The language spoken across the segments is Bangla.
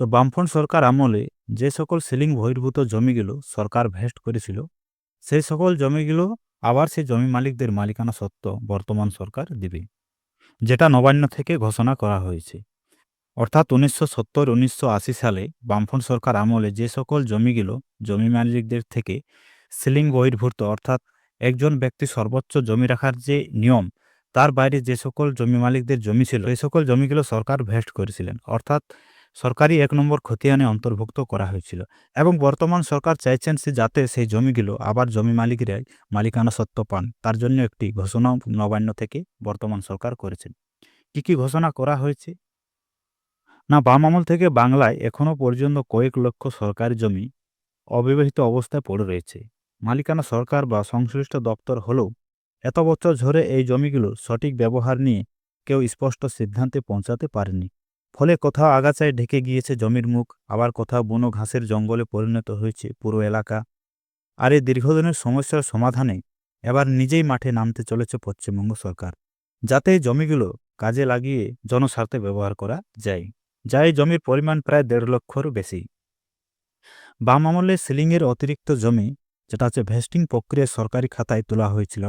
তো বামফ্রন্ট সরকার আমলে যে সকল সিলিং বহির্ভূত জমিগুলো সরকার ভেস্ট করেছিল, সেই সকল জমিগুলো আবার সেই জমি মালিকদের মালিকানা সত্ত্ব বর্তমান সরকার দিবে, যেটা নবান্ন থেকে ঘোষণা করা হয়েছে। অর্থাৎ উনিশশো সত্তর, উনিশশো আশি সালে বামফ্রন্ট সরকার আমলে যে সকল জমিগুলো জমি মালিকদের থেকে সিলিং বহির্ভূত, অর্থাৎ একজন ব্যক্তি সর্বোচ্চ জমি রাখার যে নিয়ম, তার বাইরে যে সকল জমি মালিকদের জমি ছিল এই সকল জমিগুলো সরকার ভেস্ট করেছিলেন। অর্থাৎ সরকারি এক নম্বর খতিয়ানে অন্তর্ভুক্ত করা হয়েছিল এবং বর্তমান সরকার চাইছেন সে যাতে সেই জমিগুলো আবার জমি মালিকরাই মালিকানা সত্ত্ব পান। তার জন্য একটি ঘোষণা নবান্ন থেকে বর্তমান সরকার করেছেন। কি কি ঘোষণা করা হয়েছে? না, বাম আমল থেকে বাংলায় এখনও পর্যন্ত কয়েক লক্ষ সরকারি জমি অবিবাহিত অবস্থায় পড়ে রয়েছে। মালিকানা সরকার বা সংশ্লিষ্ট দপ্তর হলেও এত বছর ধরে এই জমিগুলোর সঠিক ব্যবহার নিয়ে কেউ স্পষ্ট সিদ্ধান্তে পৌঁছাতে পারেনি। ফলে কোথাও আগাছায় ঢেকে গিয়েছে জমির মুখ, আবার কোথাও বনো ঘাসের জঙ্গলে পরিণত হয়েছে পুরো এলাকা। আর এই দীর্ঘদিনের সমস্যার সমাধানে এবার নিজেই মাঠে নামতে চলেছে পশ্চিমবঙ্গ সরকার, যাতে জমিগুলো কাজে লাগিয়ে জনস্বার্থে ব্যবহার করা যায়, যা এই জমির পরিমাণ প্রায় দেড় লক্ষরও বেশি। বাম আমলে সিলিংয়ের অতিরিক্ত জমি, যেটা হচ্ছে ভেস্টিং প্রক্রিয়ায় সরকারি খাতায় তোলা হয়েছিল,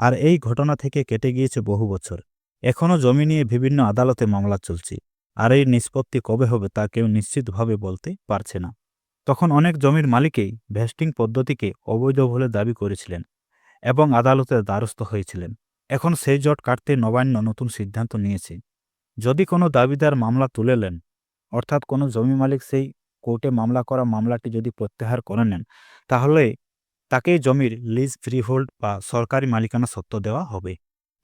আর এই ঘটনা থেকে কেটে গিয়েছে বহু বছর। এখনও জমি নিয়ে বিভিন্ন আদালতে মামলা চলছে। আর এই নিষ্পত্তি কবে হবে তা কেউ নিশ্চিতভাবে বলতে পারছে না। তখন অনেক জমির মালিকেই ভেস্টিং পদ্ধতিকে অবৈধ বলে দাবি করেছিলেন এবং আদালতের দ্বারস্থ হয়েছিলেন। এখন সেই জট কাটতে নবান্ন নতুন সিদ্ধান্ত নিয়েছে। যদি কোনো দাবিদার মামলা তুলে নেন, অর্থাৎ কোনো জমি মালিক সেই কোর্টে মামলা করা মামলাটি যদি প্রত্যাহার করে নেন, তাহলে তাকে জমির লিজ ফ্রিহোল্ড বা সরকারি মালিকানা সত্ত্ব দেওয়া হবে।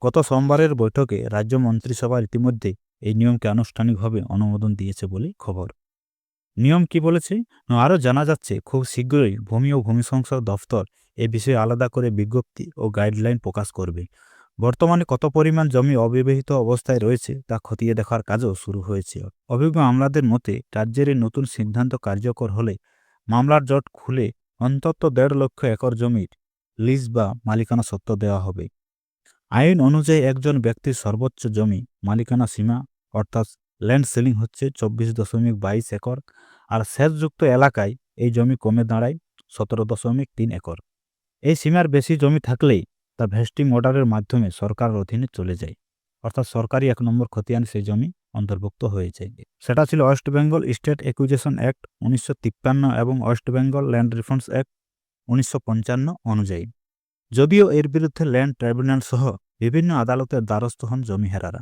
গত সোমবারের বৈঠকে রাজ্য মন্ত্রিসভা ইতিমধ্যে এই নিয়মকে আনুষ্ঠানিকভাবে অনুমোদন দিয়েছে বলে খবর। নিয়ম কি বলেছে? আরও জানা যাচ্ছে, খুব শীঘ্রই ভূমি ও ভূমি সংসদ দফতর এ বিষয়ে আলাদা করে বিজ্ঞপ্তি ও গাইডলাইন প্রকাশ করবে। বর্তমানে কত পরিমাণ জমি অবিবাহিত অবস্থায় রয়েছে তা খতিয়ে দেখার কাজও শুরু হয়েছে। অভিজ্ঞ আমলাদের মতে, রাজ্যের এই নতুন সিদ্ধান্ত কার্যকর হলে মামলার জট খুলে অন্তত দেড় লক্ষ একর জমির লিজ বা মালিকানা সত্ত্ব দেওয়া হবে। আইন অনুযায়ী একজন ব্যক্তির সর্বোচ্চ জমি মালিকানা সীমা, অর্থাৎ ল্যান্ড সেলিং হচ্ছে চব্বিশ দশমিক বাইশ একর, আর সেচযুক্ত এলাকায় এই জমি কমে দাঁড়ায় সতেরো দশমিক তিন একর। এই সীমার বেশি জমি থাকলেই তা ভেস্টিং অর্ডারের মাধ্যমে সরকারের অধীনে চলে যায়, অর্থাৎ সরকারি এক নম্বর খতিয়ান সেই জমি অন্তর্ভুক্ত হয়ে যায়। সেটা ছিল West Bengal state acquisition act উনিশশো তিপ্পান্ন এবং West Bengal land reforms act উনিশশো পঞ্চান্ন অনুযায়ী। যদিও এর বিরুদ্ধে ল্যান্ড ট্রাইব্যুনাল সহ বিভিন্ন আদালতের দ্বারস্থ হন জমিহেরারা।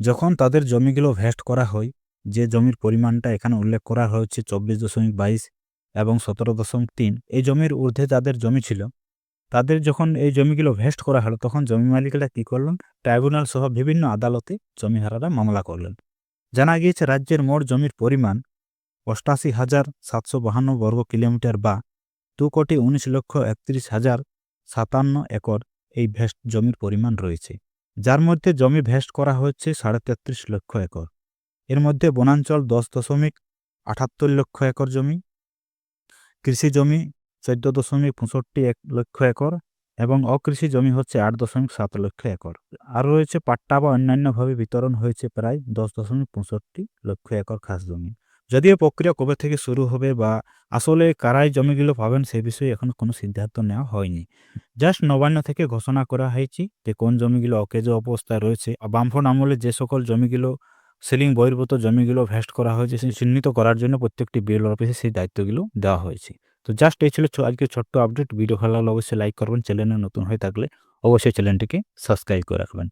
যখন তাদের জমিগুলো ভেস্ট করা হয়, যে জমির পরিমাণটা এখানে উল্লেখ করা হয়েছে চব্বিশ দশমিক বাইশ এবং সতেরো দশমিক তিন, এই জমির ঊর্ধ্বে যাদের জমি ছিল, তাদের যখন এই জমিগুলো ভেস্ট করা হলো, তখন জমি মালিকেরা কী করলেন? ট্রাইব্যুনাল সহ বিভিন্ন আদালতে জমিহারারা মামলা করলেন। জানা গিয়েছে রাজ্যের মোট জমির পরিমাণ অষ্টাশি হাজার সাতশো বাহান্ন বর্গ কিলোমিটার বা দু কোটি উনিশ লক্ষ একত্রিশ হাজার সাতান্ন একর এই ভেস্ট জমির পরিমাণ রয়েছে। যার মধ্যে জমি ভেস্ট করা হচ্ছে সাড়ে তেত্রিশ লক্ষ একর। এর মধ্যে বনাঞ্চল দশ দশমিক আটাত্তর লক্ষ একর জমি, কৃষি জমি চোদ্দ দশমিক পঁয়ষট্টি এক লক্ষ একর এবং অকৃষি জমি হচ্ছে আট দশমিক সাত লক্ষ একর। আর রয়েছে পাট্টা বা অন্যান্যভাবে বিতরণ হয়েছে প্রায় দশ দশমিক পঁয়ষট্টি লক্ষ একর খাস জমি। যদিও প্রক্রিয়া কবে থেকে শুরু হবে বা আসলে কারাই জমিগুলো পাবেন সে বিষয়ে এখন কোনো সিদ্ধান্ত নেওয়া হয়নি। জাস্ট নবান্ন থেকে ঘোষণা করা হয়েছে যে কোন জমিগুলো অকেজ অবস্থায় রয়েছে বামফ্রন্ট আমলে যে সকল জমিগুলো সিলিং বহির্ভূত জমিগুলো ভেস্ট করা হয়েছে সেই চিহ্নিত করার জন্য প্রত্যেকটি বিএল অফিসে সেই দায়িত্বগুলো দেওয়া হয়েছে। তো জাস্ট এই ছিল আজকে ছোট্ট আপডেট। ভিডিও ভালো লাগলে অবশ্যই লাইক করবেন। চ্যানেলে নতুন হয়ে থাকলে অবশ্যই চ্যানেলটিকে সাবস্ক্রাইব করে রাখবেন।